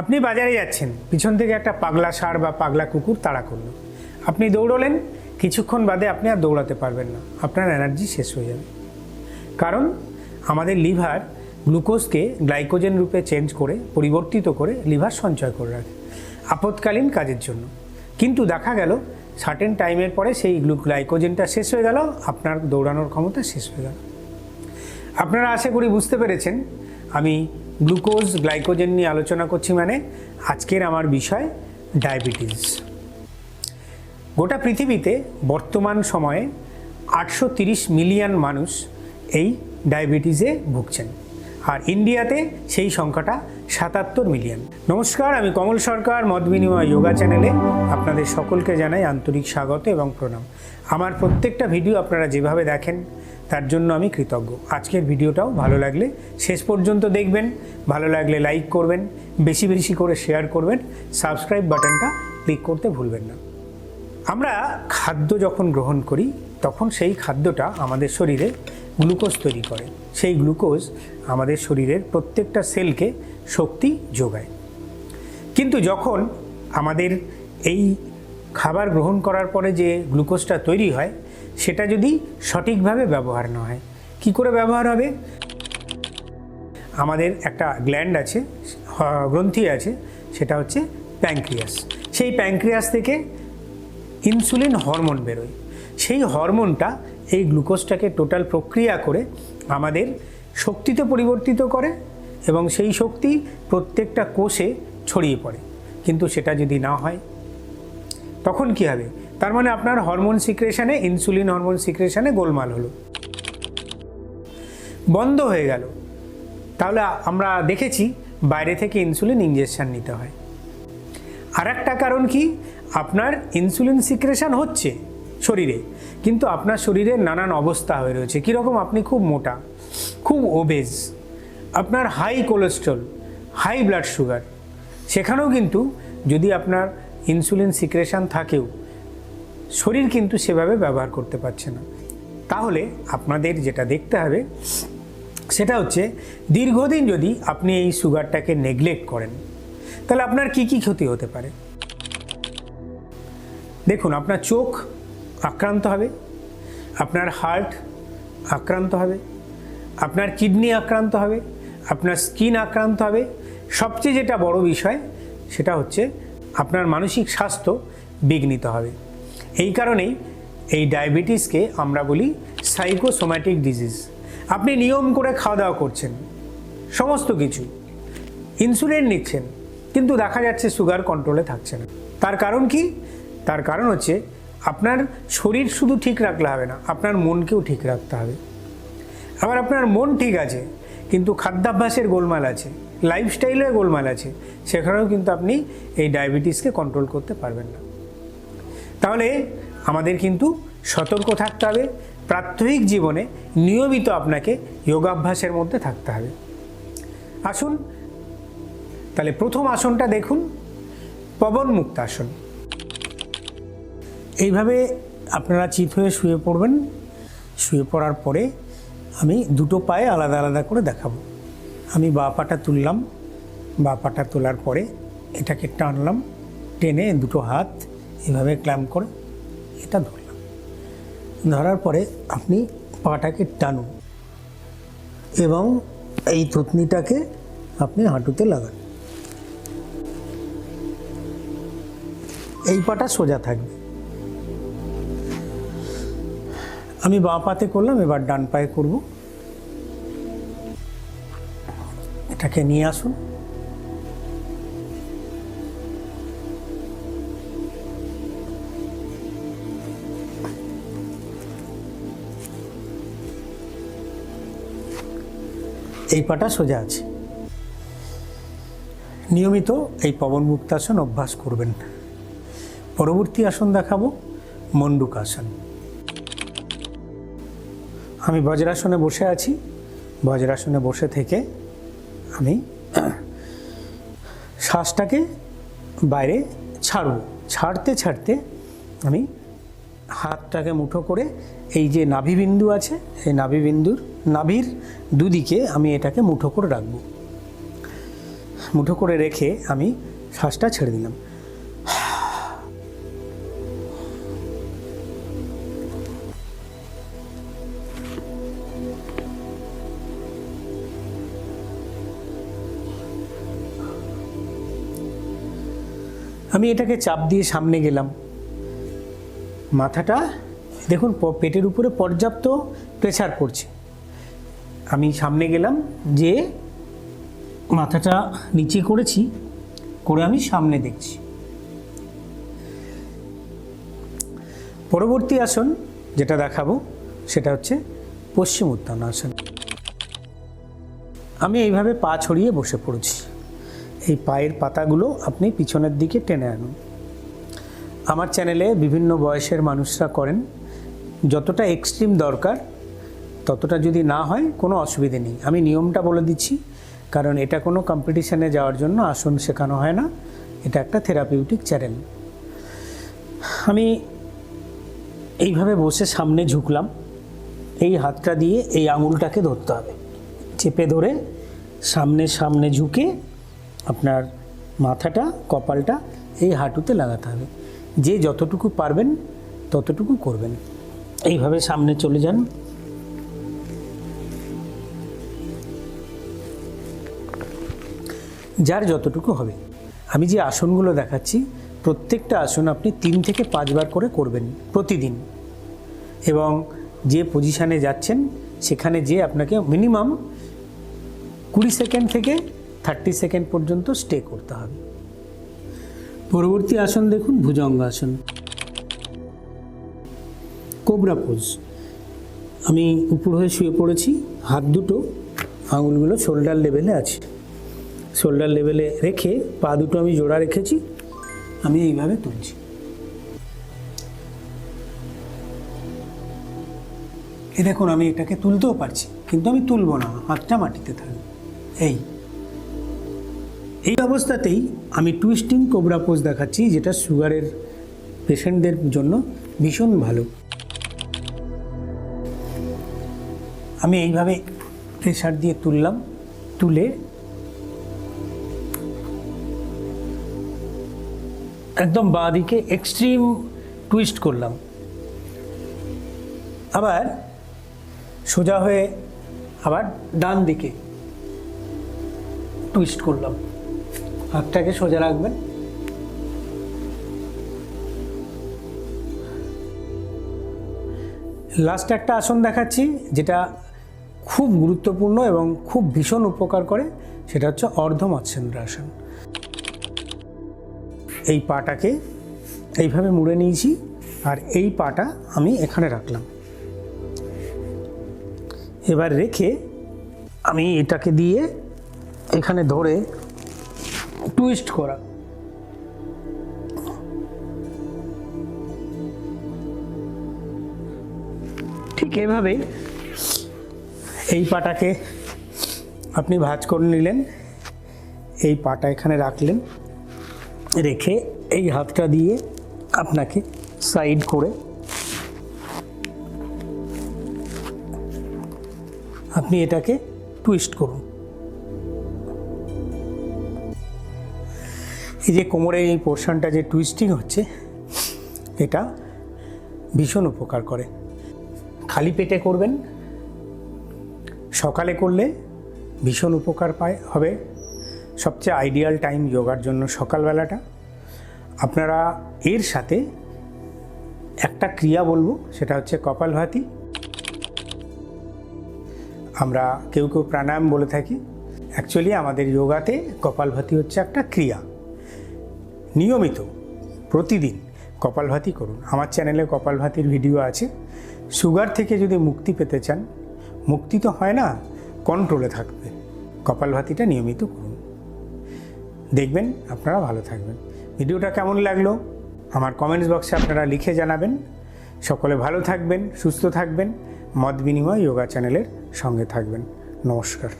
আপনি বাজারে যাচ্ছেন, পিছন থেকে একটা পাগলা ষাঁড় বা পাগলা কুকুর তাড়া করল। আপনি দৌড়লেন, কিছুক্ষণ বাদে আপনি আর দৌড়াতে পারবেন না, আপনার এনার্জি শেষ হয়ে যাবে। কারণ আমাদের লিভার গ্লুকোজকে গ্লাইকোজেন রূপে চেঞ্জ করে, পরিবর্তিত করে লিভার সঞ্চয় করে রাখে, আপৎকালীন কাজের জন্য। কিন্তু দেখা গেল সার্টেন টাইমের পরে সেই গ্লু গ্লাইকোজেনটা শেষ হয়ে গেল, আপনার দৌড়ানোর ক্ষমতা শেষ হয়ে গেল। আপনারা আশা করি বুঝতে পেরেছেন, আমি গ্লুকোজ, গ্লাইকোজেন নিয়ে আলোচনা করছি মানে আজকের আমার বিষয় ডায়াবেটিস। গোটা পৃথিবীতে বর্তমান সময়ে আটশো মিলিয়ন মানুষ এই ডায়াবেটিসে ভুগছেন। আর ইন্ডিয়াতে সেই সংখ্যাটা সাতাত্তর মিলিয়ন। নমস্কার, আমি কমল সরকার, মত বিনিময় যোগা চ্যানেলে আপনাদের সকলকে জানাই আন্তরিক স্বাগত এবং প্রণাম। আমার প্রত্যেকটা ভিডিও আপনারা যেভাবে দেখেন তার জন্য আমি কৃতজ্ঞ। আজকের ভিডিওটাও ভালো লাগলে শেষ পর্যন্ত দেখবেন, ভালো লাগলে লাইক করবেন, বেশি বেশি করে শেয়ার করবেন সাবস্ক্রাইব বাটনটা ক্লিক করতে ভুলবেন না। আমরা খাদ্য যখন গ্রহণ করি, তখন সেই খাদ্যটা আমাদের শরীরে গ্লুকোজ তৈরি করে। সেই গ্লুকোজ আমাদের শরীরের প্রত্যেকটা সেলকে শক্তি যোগায়। কিন্তু যখন আমাদের এই খাবার গ্রহণ করার পরে যে গ্লুকোজটা তৈরি হয় সেটা যদি সঠিকভাবে ব্যবহার না হয়, কি করে ব্যবহার হবে? আমাদের একটা গ্ল্যান্ড আছে গ্রন্থি আছে, সেটা হচ্ছে প্যাঙ্ক্রিয়াস সেই প্যাঙ্ক্রিয়াস থেকে ইনসুলিন হরমোন বেরোয়। সেই হরমোনটা এই গ্লুকোজটাকে টোটাল প্রক্রিয়া করে আমাদের শক্তিতে পরিবর্তিত করে এবং সেই শক্তি প্রত্যেকটা কোষে ছড়িয়ে পড়ে। কিন্তু সেটা যদি না হয়, তখন কি হবে? তার মানে আপনার হরমোন সিক্রেশনে, ইনসুলিন হরমোন সিক্রেশনে গোলমাল হলো। বন্ধ হয়ে গেল। তাহলে আমরা দেখেছি বাইরে থেকে ইনসুলিন ইঞ্জেকশন নিতে হয়। আর একটা কারণ কি? আপনার ইনসুলিন সিক্রেশন হচ্ছে শরীরে, কিন্তু আপনার শরীরে নানান অবস্থা হয়ে রয়েছে। কীরকম? আপনি খুব মোটা, খুব ওবেজ আপনার high cholesterol high blood sugar সেখানেও কিন্তু যদি আপনার ইনসুলিন সিক্রেশন থাকেও শরীর কিন্তু সেভাবে ব্যবহার করতে পারছে না। তাহলে আপনাদের যেটা দেখতে হবে, সেটা হচ্ছে দীর্ঘদিন যদি আপনি এই সুগারটাকে নেগলেক্ট করেন, তাহলে আপনার কি কি ক্ষতি হতে পারে? দেখুন, আপনার চোখ আক্রান্ত হবে, আপনার হার্ট আক্রান্ত হবে, আপনার কিডনি আক্রান্ত হবে, আপনার স্কিন আক্রান্ত হবে। সবচেয়ে যেটা বড় বিষয়, সেটা হচ্ছে আপনার মানসিক স্বাস্থ্য বিঘ্নিত হবে। এই কারণেই এই ডায়াবেটিসকে আমরা বলি সাইকোসোম্যাটিক ডিজিজ। আপনি নিয়ম করে খাওয়া দাওয়া করছেন, সমস্ত কিছু। ইনসুলিন নিচ্ছেন, কিন্তু দেখা যাচ্ছে সুগার কন্ট্রোলে থাকছে না। তার কারণ কি? তার কারণ হচ্ছে আপনার শরীর শুধু ঠিক রাখলে হবে না, আপনার মনকেও ঠিক রাখতে হবে। আবার আপনার মন ঠিক আছে, কিন্তু খাদ্যাভ্যাসের গোলমাল আছে লাইফস্টাইলের গোলমাল আছে, সেখানেও কিন্তু আপনি এই ডায়াবেটিসকে কন্ট্রোল করতে পারবেন না। তাহলে আমাদের কিন্তু সতর্ক থাকতে হবে, প্রাত্যহিক জীবনে নিয়মিত আপনাকে যোগাভ্যাসের মধ্যে থাকতে হবে। আসুন, তাহলে প্রথম আসনটা দেখুন, পবন মুক্ত আসন এইভাবে আপনারা চিত হয়ে শুয়ে পড়বেন, শুয়ে পড়ার পরে আমি দুটো পায়ে আলাদা আলাদা করে দেখাবো। আমি বা পাটা তুললাম, বা পাটা তোলার পরে এটাকে টানলাম, টেনে দুটো হাত এভাবে ক্ল্যাম্প করে এটা ধরলাম। ধরার পরে আপনি পাটাকে টানুন এবং এই থুতনিটাকে আপনি হাঁটুতে লাগান। এই পাটা সোজা থাকবে। আমি বাঁ পাতে করলাম, এবার ডান পায়ে করব। এটাকে নিয়ে আসুন। এই পাটা সোজা আছে। নিয়মিত এই পবন মুক্তাসন অভ্যাস করবেন। পরবর্তী আসন দেখাবো মন্ডুক আসন আমি বজ্রাসনে বসে আছি। বজ্রাসনে বসে থেকে আমি শ্বাসটাকে বাইরে ছাড়ব। ছাড়তে ছাড়তে আমি হাতটাকে মুঠো করে এই যে নাভিবিন্দু আছে, এই নাভিবিন্দুর নাভির দুদিকে আমি এটাকে মুঠো করে রাখব। মুঠো করে রেখে আমি শ্বাসটা ছেড়ে দিলাম। আমি এটাকে চাপ দিয়ে সামনে গেলাম। মাথাটা, দেখুন পেটের উপরে পর্যাপ্ত প্রেসার পড়ছে। আমি সামনে গেলাম যে মাথাটা নিচে করেছি, করে আমি সামনে দেখছি। পরবর্তী আসন যেটা দেখাবো, সেটা হচ্ছে পশ্চিম উত্তানাসন আমি এইভাবে পা ছড়িয়ে বসে পড়েছি। এই পায়ের পাতাগুলো আপনি পিছনের দিকে টেনে আনুন। আমার চ্যানেলে বিভিন্ন বয়সের মানুষরা করেন। যতটা এক্সট্রিম দরকার, ততটা যদি না হয়, কোনো অসুবিধে নেই। আমি নিয়মটা বলে দিচ্ছি, কারণ এটা কোনো কম্পিটিশানে যাওয়ার জন্য আসন শেখানো হয় না। এটা একটা থেরাপিউটিক চ্যানেল আমি এইভাবে বসে সামনে ঝুঁকলাম। এই হাতটা দিয়ে এই আঙুলটাকে ধরতে হবে। চেপে ধরে সামনে সামনে ঝুঁকে আপনার মাথাটা, কপালটা এই হাঁটুতে লাগাতে হবে। যে যতটুকু পারবেন, ততটুকু করবেন। এইভাবে সামনে চলে যান। যার যতটুকু হবে। আমি যে আসনগুলো দেখাচ্ছি, প্রত্যেকটা আসন আপনি তিন থেকে পাঁচবার করে করবেন প্রতিদিন। এবং যে পজিশানে যাচ্ছেন, সেখানে যে আপনাকে মিনিমাম কুড়ি সেকেন্ড থেকে থার্টি সেকেন্ড পর্যন্ত স্টে করতে হবে। পরবর্তী আসন দেখুন ভুজঙ্গ আসন। Cobra pose. আমি উপর হয়ে শুয়ে পড়েছি, হাত দুটো আঙুলগুলো শোল্ডার লেভেলে আছে। শোল্ডার লেভেলে রেখে পা দুটো আমি জোড়া রেখেছি, আমি এইভাবে তুলছি। এ দেখুন, আমি এটাকে তুলতেও পারছি, কিন্তু আমি তুলবো না, হাতটা মাটিতে থাকবে। এই। এই অবস্থাতেই আমি টুইস্টিং কোবরা পোজ দেখাচ্ছি, যেটা সুগারের পেশেন্টদের জন্য ভীষণ ভালো। আমি এইভাবে প্রেশার দিয়ে তুললাম, তুলে একদম বাঁ দিকে এক্সট্রিম টুইস্ট করলাম। আবার সোজা হয়ে আবার ডান দিকে টুইস্ট করলাম। হাতটাকে সোজা রাখবেন। লাস্ট একটা আসন দেখাচ্ছি, যেটা খুব গুরুত্বপূর্ণ এবং খুব ভীষণ উপকার করে, সেটা হচ্ছে অর্ধ মৎস্যেন্দ্র আসন। এই পাটাকে এইভাবে মুড়ে নিয়েছি, আর এই পাটা আমি এখানে রাখলাম। এবার রেখে আমি এটাকে দিয়ে এখানে ধরে টুইস্ট করা। ঠিক এভাবে এই পাটাকে আপনি ভাঁজ করে নিলেন, এই পাটা এখানে রাখলেন, রেখে এই হাতটা দিয়ে আপনাকে সাইড করে আপনি এটাকে টুইস্ট করুন। এই যে কোমরের এই পোর্শনটা যে টুইস্টিং হচ্ছে, এটা ভীষণ উপকার করে। খালি পেটে করবেন, সকালে করলে ভীষণ উপকার পায়, হবে সবচেয়ে আইডিয়াল টাইম যোগার জন্য সকালবেলাটা। আপনারা এর সাথে একটা ক্রিয়া বলব, সেটা হচ্ছে কপালভাতি। আমরা কেউ কেউ প্রাণায়াম বলে থাকি। অ্যাকচুয়ালি আমাদের যোগাতে কপালভাতি হচ্ছে একটা ক্রিয়া। নিয়মিত প্রতিদিন কপালভাতি করুন। আমার চ্যানেলে কপালভাতির ভিডিও আছে। সুগার থেকে যদি মুক্তি পেতে চান, মুক্তি তো হয় না, কন্ট্রোলে থাকবে। কপালভাতিটা নিয়মিত করুন। দেখবেন আপনারা ভালো থাকবেন। ভিডিওটা কেমন লাগল? আমার কমেন্টস বক্সে আপনারা লিখে জানাবেন। সকলে ভালো থাকবেন, সুস্থ থাকবেন। মত বিনিময় যোগা চ্যানেলের সঙ্গে থাকবেন। নমস্কার।